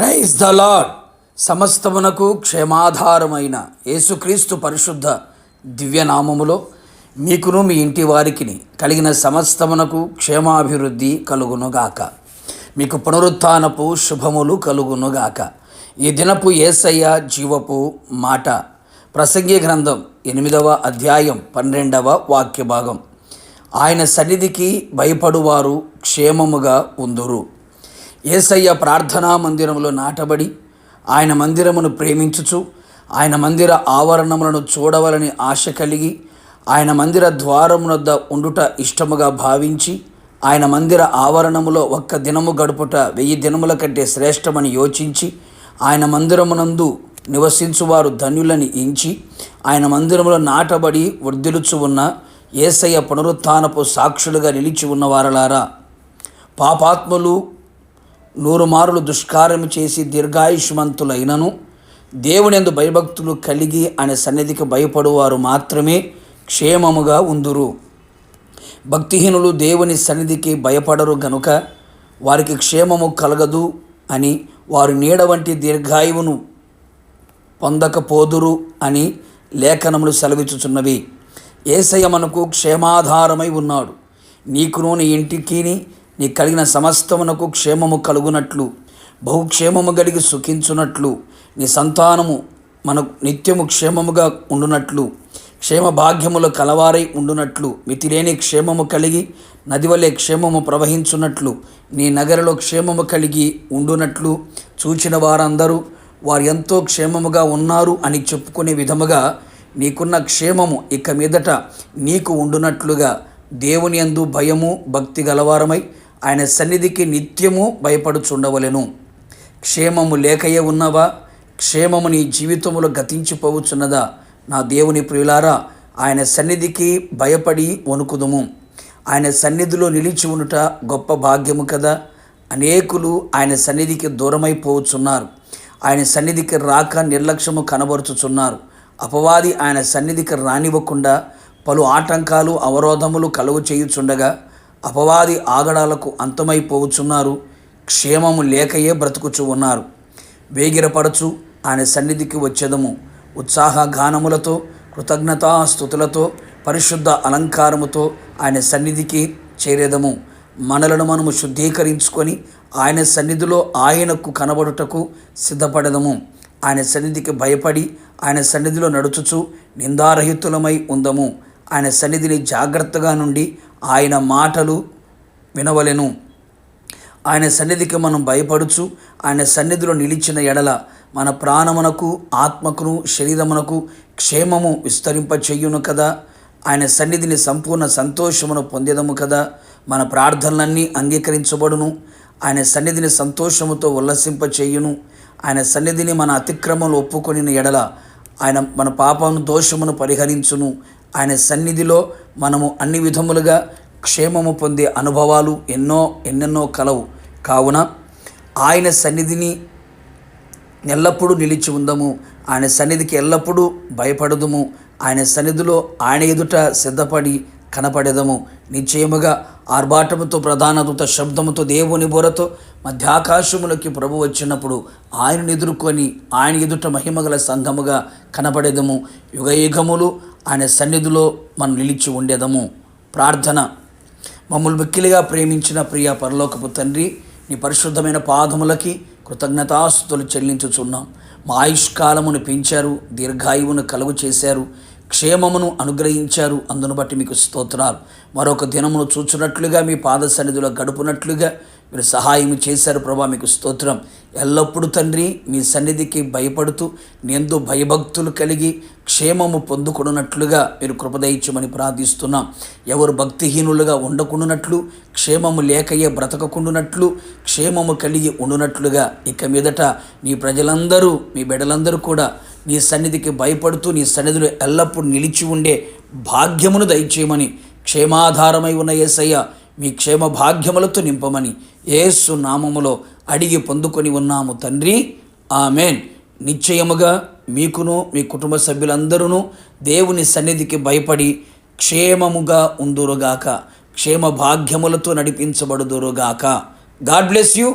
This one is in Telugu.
ప్రైజ్ ద లాడ్ సమస్తమునకు క్షేమాధారమైన యేసుక్రీస్తు పరిశుద్ధ దివ్యనామములో మీకును మీ ఇంటి వారికి కలిగిన సమస్తమునకు క్షేమాభివృద్ధి కలుగునుగాక. మీకు పునరుత్నపు శుభములు కలుగునుగాక. ఈ దినపు ఏసయ్య జీవపు మాట ప్రసంగి గ్రంథం ఎనిమిదవ అధ్యాయం పన్నెండవ వాక్య భాగం ఆయన సన్నిధికి భయపడువారు క్షేమముగా ఉందురు. ఏసయ్య ప్రార్థనా మందిరములో నాటబడి ఆయన మందిరమును ప్రేమించుచు ఆయన మందిర ఆవరణములను చూడవలని ఆశ కలిగి ఆయన మందిర ద్వారమునొద్ద ఉండుట ఇష్టముగా భావించి ఆయన మందిర ఆవరణములో ఒక్క దినము గడుపుట వెయ్యి దినముల కంటే శ్రేష్టమని యోచించి ఆయన మందిరమునందు నివసించువారు ధన్యులని ఎంచి ఆయన మందిరములో నాటబడి వర్ధిలుచు ఉన్న ఏసయ్య పునరుత్నపు సాక్షులుగా నిలిచి ఉన్న వారలారా పాపాత్ములు నూరు మారులు దుష్కార్యము చేసి దీర్ఘాయుష్మంతులైనను దేవునిందు భయభక్తులు కలిగి అనే సన్నిధికి భయపడువారు మాత్రమే క్షేమముగా ఉందురు. భక్తిహీనులు దేవుని సన్నిధికి భయపడరు గనుక వారికి క్షేమము కలగదు అని వారు నీడ వంటి దీర్ఘాయువును పొందకపోదురు అని లేఖనములు సెలవిచ్చుచున్నవి. ఏసయ్య మనకు క్షేమాధారమై ఉన్నాడు. నీకును నీ ఇంటికిని నీ కలిగిన సమస్తమునకు క్షేమము కలుగునట్లు బహుక్షేమము కలిగి సుఖించునట్లు నీ సంతానము మనకు నిత్యము క్షేమముగా ఉండునట్లు క్షేమ భాగ్యములు కలవారై ఉండునట్లు మితిలేని క్షేమము కలిగి నదివలే క్షేమము ప్రవహించున్నట్లు నీ నగరలో క్షేమము కలిగి ఉండునట్లు చూచిన వారందరూ వారు ఎంతో క్షేమముగా ఉన్నారు అని చెప్పుకునే విధముగా నీకున్న క్షేమము ఇక మీదట నీకు ఉండునట్లుగా దేవుని యందు భయము భక్తి గలవారమై ఆయన సన్నిధికి నిత్యము భయపడుచుండవలెను. క్షేమము లేకయే ఉన్నవా? క్షేమము నీ జీవితములో గతించిపోవచ్చున్నదా నా దేవుని ప్రియులారా ఆయన సన్నిధికి భయపడి వణుకుదుము. ఆయన సన్నిధిలో నిలిచి ఉండుట గొప్ప భాగ్యము కదా? అనేకులు ఆయన సన్నిధికి దూరమైపోవచ్చున్నారు ఆయన సన్నిధికి రాక నిర్లక్ష్యము కనబరుచుచున్నారు. అపవాది ఆయన సన్నిధికి రానివ్వకుండా పలు ఆటంకాలు అవరోధములు కలుగు చేయుచుండగా అపవాది ఆగడాలకు అంతమైపోవచ్చున్నారు క్షేమము లేకయే బ్రతుకుచు ఉన్నారు. వేగిరపడచు ఆయన సన్నిధికి వచ్చేదము. ఉత్సాహ గానములతో కృతజ్ఞతాస్థుతులతో పరిశుద్ధ అలంకారముతో ఆయన సన్నిధికి చేరేదము. మనలను మనము శుద్ధీకరించుకొని ఆయన సన్నిధిలో ఆయనకు కనబడుటకు సిద్ధపడదము. ఆయన సన్నిధికి భయపడి ఆయన సన్నిధిలో నడుచుచు నిందారహితులమై ఉందము. ఆయన సన్నిధిని జాగ్రత్తగా నుండి ఆయన మాటలు వినవలెను. ఆయన సన్నిధికి మనం భయపడుచు ఆయన సన్నిధిలో నిలిచిన ఎడల మన ప్రాణమునకు ఆత్మకును శరీరమునకు క్షేమము విస్తరింప చెయ్యును కదా. ఆయన సన్నిధిని సంపూర్ణ సంతోషమును పొందేదము కదా. మన ప్రార్థనలన్నీ అంగీకరించబడును. ఆయన సన్నిధిని సంతోషముతో ఉల్లసింప చేయును ఆయన సన్నిధిని మన అతిక్రమలు ఒప్పుకొని ఎడల ఆయన మన పాపమును దోషమును పరిహరించును. ఆయన సన్నిధిలో మనము అన్ని విధములుగా క్షేమము పొందే అనుభవాలు ఎన్నో ఎన్నెన్నో కలవు. కావున ఆయన సన్నిధిని ఎల్లప్పుడూ నిలిచి ఉందము. ఆయన సన్నిధికి ఎల్లప్పుడూ భయపడదుము. ఆయన సన్నిధిలో ఆయన ఎదుట సిద్ధపడి కనపడేదము. నిశ్చయముగా ఆర్భాటముతో ప్రధాన శబ్దముతో దేవుని బొరతో మధ్యాకాశములకి ప్రభు వచ్చినప్పుడు ఆయనను ఎదుర్కొని ఆయన ఎదుట మహిమగల సంఘముగా కనపడేదము యుగయుగములు ఆయన సన్నిధిలో మనం నిలిచి ఉండేదము. ప్రార్థన. మమ్మల్ని మిక్కిలిగా ప్రేమించిన ప్రియ పరలోకపు తండ్రి నీ పరిశుద్ధమైన పాదములకి కృతజ్ఞతాస్తులు చెల్లించుచున్నాం. మా ఆయుష్కాలమును పెంచారు దీర్ఘాయువును కలుగు చేశారు. క్షేమమును అనుగ్రహించారు. అందును బట్టి మీకు స్తోత్రాలు. మరొక దినమును చూచున్నట్లుగా మీ పాద సన్నిధిలో గడుపునట్లుగా మీరు సహాయం చేశారు ప్రభా మీకు స్తోత్రం. ఎల్లప్పుడూ తండ్రి మీ సన్నిధికి భయపడుతూ నేందు భయభక్తులు కలిగి క్షేమము పొందుకున్నట్లుగా మీరు కృపదయించమని ప్రార్థిస్తున్నాం. ఎవరు భక్తిహీనులుగా ఉండకుండానట్లు క్షేమము లేకయే బ్రతకకుండునట్లు క్షేమము కలిగి ఉండునట్లుగా ఇక మీదట మీ ప్రజలందరూ మీ బిడ్డలందరూ కూడా నీ సన్నిధికి భయపడుతూ నీ సన్నిధిలో ఎల్లప్పుడూ నిలిచి ఉండే భాగ్యమును దయచేయమని క్షేమాధారమై ఉన్న యేసయ్య మీ క్షేమ భాగ్యములతో నింపమని ఏసు నామములో అడిగి పొందుకొని ఉన్నాము తండ్రి. ఆమెన్. నిశ్చయముగా మీకును మీ కుటుంబ సభ్యులందరూ దేవుని సన్నిధికి భయపడి క్షేమముగా ఉందురుగాక క్షేమ భాగ్యములతో నడిపించబడుదురుగాక. God bless you.